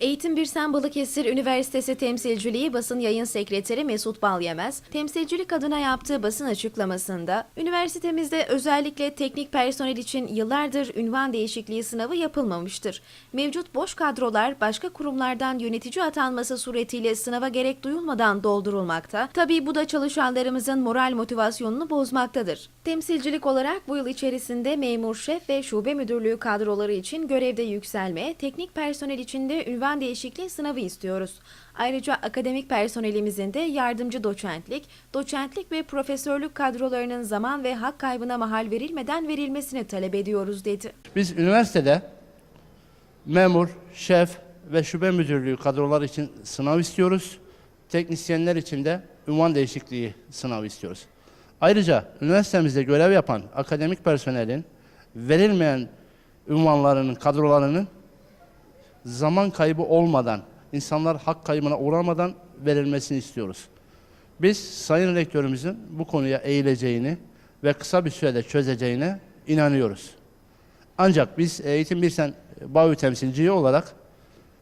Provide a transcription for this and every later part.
Eğitim Birsen Balıkesir Üniversitesi Temsilciliği Basın Yayın Sekreteri Mesut Balyemez, temsilcilik adına yaptığı basın açıklamasında, üniversitemizde özellikle teknik personel için yıllardır ünvan değişikliği sınavı yapılmamıştır. Mevcut boş kadrolar başka kurumlardan yönetici atanması suretiyle sınava gerek duyulmadan doldurulmakta. Tabii bu da çalışanlarımızın moral motivasyonunu bozmaktadır. Temsilcilik olarak bu yıl içerisinde memur şef ve şube müdürlüğü kadroları için görevde yükselme, teknik personel için de ünvan değişikliği sınavı istiyoruz. Ayrıca akademik personelimizin de yardımcı doçentlik, doçentlik ve profesörlük kadrolarının zaman ve hak kaybına mahal verilmeden verilmesini talep ediyoruz dedi. Biz üniversitede memur, şef ve şube müdürlüğü kadrolar için sınav istiyoruz. Teknisyenler için de ünvan değişikliği sınavı istiyoruz. Ayrıca üniversitemizde görev yapan akademik personelin verilmeyen ünvanlarının, kadrolarının zaman kaybı olmadan, insanlar hak kaybına uğramadan verilmesini istiyoruz. Biz Sayın Rektörümüzün bu konuya eğileceğini ve kısa bir sürede çözeceğine inanıyoruz. Ancak biz Eğitim Birsen BAÜ temsilciyi olarak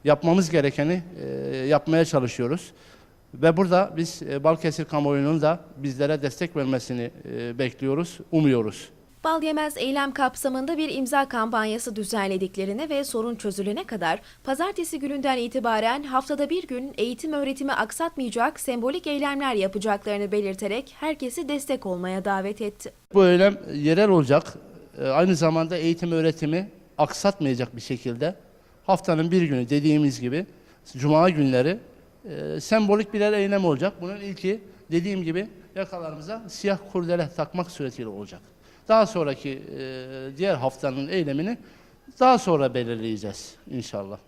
yapmamız gerekeni e, yapmaya çalışıyoruz. Ve burada biz e, Balıkesir kamuoyunun da bizlere destek vermesini e, bekliyoruz, umuyoruz. Balyemez eylem kapsamında bir imza kampanyası düzenlediklerini ve sorun çözülene kadar pazartesi gününden itibaren haftada bir gün eğitim öğretimi aksatmayacak sembolik eylemler yapacaklarını belirterek herkesi destek olmaya davet etti. Bu eylem yerel olacak. E, Aynı zamanda eğitim öğretimi aksatmayacak bir şekilde haftanın bir günü dediğimiz gibi cuma günleri e, sembolik birer eylem olacak. Bunun ilki dediğim gibi yakalarımıza siyah kurdele takmak suretiyle olacak. Daha sonraki diğer haftanın eylemini daha sonra belirleyeceğiz inşallah.